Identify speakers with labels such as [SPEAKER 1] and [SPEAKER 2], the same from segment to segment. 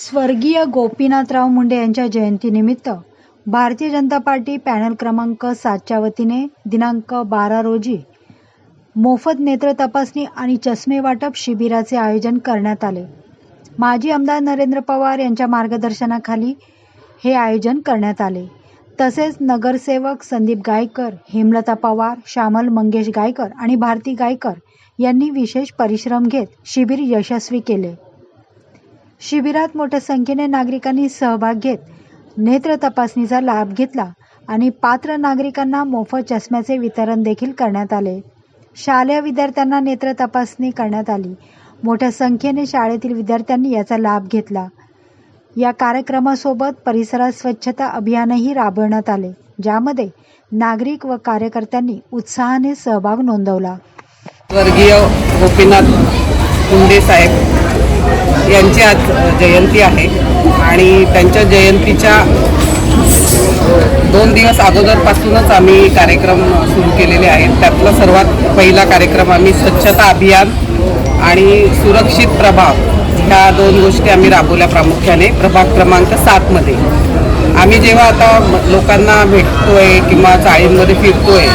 [SPEAKER 1] स्वर्गीय गोपीनाथराव मुंडे यांच्या जयंतीनिमित्त भारतीय जनता पार्टी पॅनल क्रमांक सातच्या वतीने दिनांक बारा रोजी मोफत नेत्र तपासणी आणि चष्मे वाटप शिबिराचे आयोजन करण्यात आले. माजी आमदार नरेंद्र पवार यांच्या मार्गदर्शनाखाली हे आयोजन करण्यात आले. तसेच नगरसेवक संदीप गायकर हेमलता पवार श्यामल मंगेश गायकर आणि भारती गायकर यांनी विशेष परिश्रम घेत शिबिर यशस्वी केले. शिबिरात मोठ्या संख्येने नागरिकांनी सहभाग घेत नेत्र तपासणीचा लाभ घेतला आणि पात्र नागरिकांना मोफत चष्म्याचे वितरण देखील करण्यात आले. शालेय विद्यार्थ्यांना नेत्र तपासणी करण्यात आली. मोठ्या संख्येने शाळेतील विद्यार्थ्यांनी याचा लाभ घेतला. या कार्यक्रमासोबत परिसरात स्वच्छता अभियानही राबवण्यात आले ज्यामध्ये नागरिक व कार्यकर्त्यांनी उत्साहाने सहभाग नोंदवला.
[SPEAKER 2] गोपीनाथ मुंडे साहेब यांची आज जयंती आहे. आणि त्यांच्या जयंतीच्या दोन दिवस अगोदरपासूनच आम्ही कार्यक्रम सुरू केलेले आहेत. त्यातला सर्वात पहिला कार्यक्रम आम्ही स्वच्छता अभियान आणि सुरक्षित प्रभाव ह्या दोन गोष्टी आम्ही राबवल्या प्रामुख्याने. प्रभाग क्रमांक सातमध्ये. आम्ही जेव्हा आता लोकांना भेटतोय किंवा चाळींमध्ये फिरतोय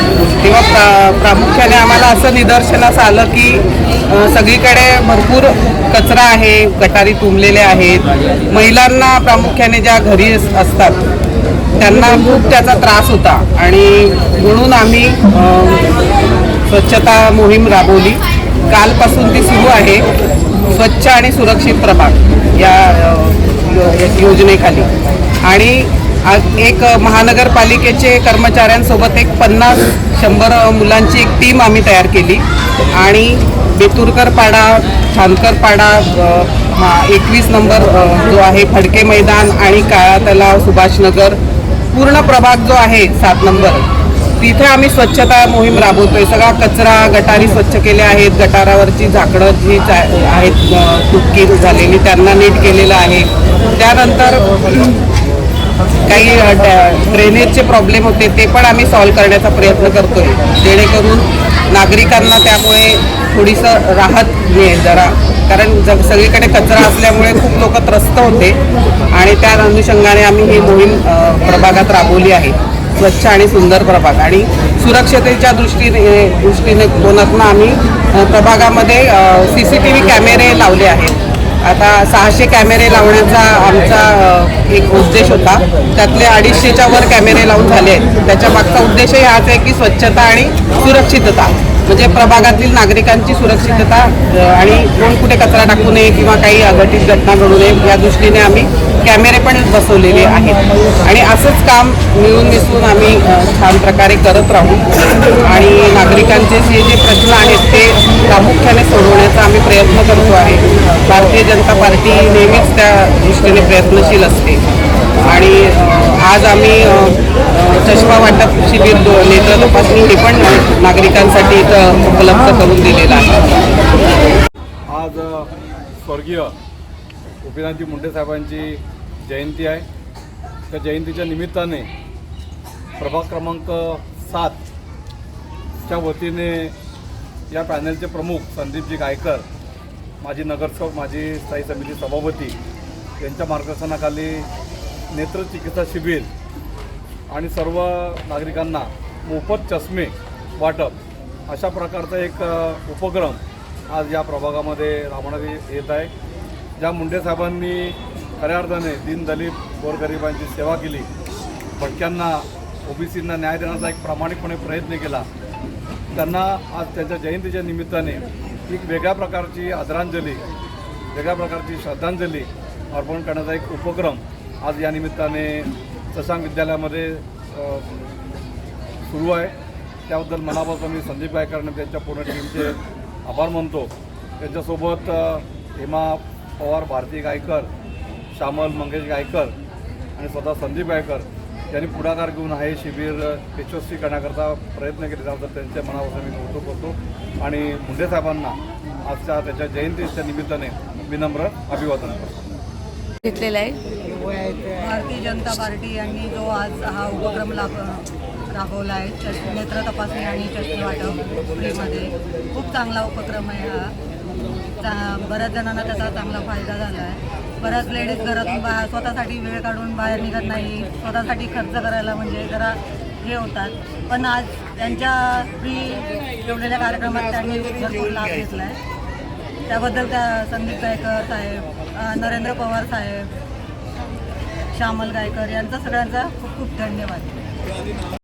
[SPEAKER 2] तेव्हा प्रा प्रामुख्याने आम्हाला असं निदर्शनास आलं की सगळीकडे भरपूर कचरा आहे गटारी तुंबलेले आहेत. महिलांना प्रामुख्याने ज्या घरी अस- असतात त्यांना खूप त्याचा त्रास होता. आणि म्हणून आम्ही स्वच्छता मोहीम राबवली. कालपासून ती सुरू आहे. स्वच्छ आणि सुरक्षित प्रभाग या यो- योजनेखाली. आणि एक महानगरपालिकेचे कर्मचाऱ्यांसोबत एक पन्नास शंभर मुलांची एक टीम आम्ही तयार केली. आणि बेतुरकर पाडा खानकर पाडा हा एकवीस नंबर जो आहे फडके मैदान आणि काळा तलाव सुभाषनगर पूर्ण प्रभाग जो आहे सात नंबर तिथे आम्ही स्वच्छता मोहीम राबवतोय. सगळा कचरा गटारी स्वच्छ केल्या आहेत. गटारावरची झाकडं जी चा- आहेत तुटकी झालेली त्यांना नीट केलेलं आहे. त्यानंतर काही ड्रेनेजचे प्रॉब्लेम होते ते पण आम्ही सॉल्व्ह करण्याचा प्रयत्न करतोय. जेणेकरून नागरिकांना त्यामुळे थोडीसं राहत मिळेल जरा. कारण जग सगळीकडे कचरा असल्यामुळे खूप लोक त्रस्त होते. आणि त्या अनुषंगाने आम्ही ही मोहीम प्रभागात राबवली आहे. स्वच्छ आणि सुंदर प्रभाग. आणि सुरक्षतेच्या दृष्टीने दृष्टीने कोणातनं आम्ही प्रभागामध्ये सी सी टी व्ही कॅमेरे लावले आहेत. आता सहाशे कॅमेरे लावण्याचा आमचा एक उद्देश होता. त्यातले अडीचशेच्या वर कॅमेरे लावून झाले आहेत. त्याच्या मागचा उद्देशही हाच आहे की स्वच्छता आणि सुरक्षितता म्हणजे प्रभागातील नागरिकांची सुरक्षितता आणि कोण कुठे कचरा टाकू नये किंवा काही अघटित घटना घडू नये या दृष्टीने आम्ही कॅमेरे पण बसवलेले आहेत. आणि असंच काम मिळून मिसळून आम्ही छान प्रकारे करत राहू. आणि नागरिकांचे जे जे प्रश्न आहेत ते प्रामुख्याने सोडवण्याचा आम्ही प्रयत्न करतो आहे. भारतीय जनता पार्टी नेहमीच त्या दृष्टीने प्रयत्नशील असते. आणि आज आम्ही चष्मा वाटप शिबिर नेत्र तपासणी हे पण नागरिकांसाठी इथं उपलब्ध करून दिलेलं आहे.
[SPEAKER 3] आज स्वर्गीय गोपीनाथजी मुंडे साहेबांची जयंती आहे. त्या जयंतीच्या निमित्ताने प्रभाग क्रमांक सातच्या वतीने या पॅनलचे प्रमुख संदीपजी गायकर माजी नगरसेवक माजी स्थायी समिती सभापती यांच्या मार्गदर्शनाखाली नेत्रचिकित्सा शिबिर आणि सर्व नागरिकांना मोफत चष्मे वाटप अशा प्रकारचा एक उपक्रम आज या प्रभागामध्ये राबवण्यात येत आहे. ज्या मुंडे साहेबांनी खऱ्या अर्थाने दीनदलित गोरगरिबांची सेवा केली भटक्यांना ओबीसींना न्याय देण्याचा एक प्रामाणिकपणे प्रयत्न केला त्यांना आज त्यांच्या जयंतीच्या निमित्ताने एक वेगळ्या प्रकारची आदरांजली वेगळ्या प्रकारची श्रद्धांजली अर्पण करण्याचा एक उपक्रम आज या निमित्ताने ससांग विद्यालयामध्ये सुरू आहे. त्याबद्दल मनापासून मी संदीप गायकर आणि त्यांच्या पूर्ण टीमचे आभार मानतो. त्यांच्यासोबत हेमा पवार भारती गायकर श्यामल मंगेश गायकर आणि स्वतः संदीप गायकर यांनी पुढाकार घेऊन हे शिबिर यशस्वी करण्याकरता प्रयत्न केले त्याबद्दल त्यांच्या मनापासून मी कौतुक करतो. आणि मुंडे साहेबांना आजच्या त्याच्या जयंतीच्या निमित्ताने विनम्र अभिवादन करतो.
[SPEAKER 4] घेतलेला आहे.
[SPEAKER 5] भारतीय जनता पार्टी यांनी जो आज हा उपक्रम लाभ राबवला आहे चष नेत्र तपासणी आणि चष्मे वाटप फ्रीमध्ये खूप चांगला उपक्रम आहे हा. बऱ्याच जणांना त्याचा चांगला फायदा झाला आहे. बऱ्याच लेडीज घरातून बा स्वतःसाठी वेळ काढून बाहेर निघत नाही. स्वतःसाठी खर्च करायला म्हणजे जरा हे होतात. पण आज त्यांच्या फ्री ठेवलेल्या कार्यक्रमात त्यांनी भरपूर लाभ घेतला आहे त्याबद्दल त्या संदीप गायकर साहेब नरेंद्र पवार साहेब श्यामल गायकर यांचा सगळ्यांचा खूप खूप धन्यवाद.